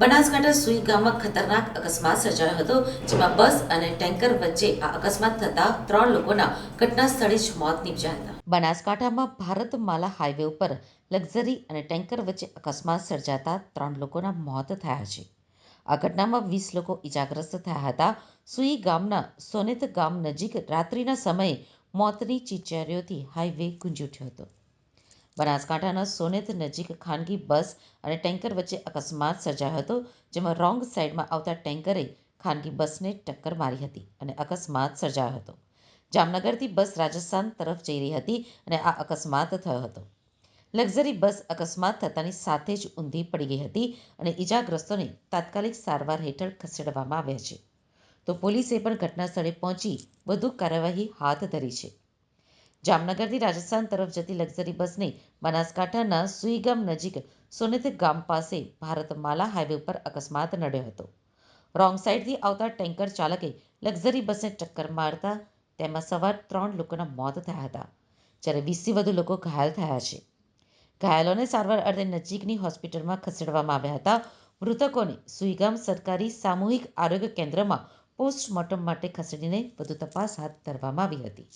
બનાસકાંઠા સુઈ ગામમાં ખતરનાક અકસ્માત સર્જાયો હતો, જેમાં બસ અને ટેન્કર વચ્ચે આ અકસ્માત થતા ત્રણ લોકોના ઘટના સ્થળે જ મોત નીપજ્યા હતા. બનાસકાંઠામાં ભારત માલા હાઈવે ઉપર લક્ઝરી અને ટેન્કર વચ્ચે અકસ્માત સર્જાતા ત્રણ લોકોના મોત થયા છે. આ ઘટનામાં વીસ લોકો ઈજાગ્રસ્ત થયા હતા. સુઈ ગામના સોનેત ગામ નજીક રાત્રિના સમયે મોતની ચીચીયારીઓથી હાઈવે ગુંજી ઉઠ્યો હતો. બનાસકાંઠાના સોનેત નજીક ખાનગી બસ અને ટેન્કર વચ્ચે અકસ્માત સર્જાયો હતો, જેમાં રોંગ સાઈડમાં આવતા ટેન્કરે ખાનગી બસને ટક્કર મારી હતી અને અકસ્માત સર્જાયો હતો. જામનગરથી બસ રાજસ્થાન તરફ જઈ રહી હતી અને આ અકસ્માત થયો હતો. લક્ઝરી બસ અકસ્માત થતાની સાથે જ ઊંધી પડી ગઈ હતી અને ઈજાગ્રસ્તોને તાત્કાલિક સારવાર હેઠળ ખસેડવામાં આવ્યા છે. તો પોલીસે પણ ઘટના સ્થળે પહોંચી વધુ કાર્યવાહી હાથ ધરી છે. જામનગરથી રાજસ્થાન તરફ જતી લક્ઝરી બસને બનાસકાંઠાના સુઈગામ નજીક સોનેત ગામ પાસે ભારતમાલા હાઈવે ઉપર અકસ્માત નડ્યો હતો. રોંગ સાઈડથી આવતા ટેન્કર ચાલકે લક્ઝરી બસને ટક્કર મારતા તેમાં સવાર ત્રણ લોકોના મોત થયા હતા, જ્યારે વીસથી વધુ લોકો ઘાયલ થયા છે. ઘાયલોને સારવાર અર્થે નજીકની હોસ્પિટલમાં ખસેડવામાં આવ્યા હતા. મૃતકોને સુઈગામ સરકારી સામૂહિક આરોગ્ય કેન્દ્રમાં પોસ્ટમોર્ટમ માટે ખસેડીને વધુ તપાસ હાથ ધરવામાં આવી હતી.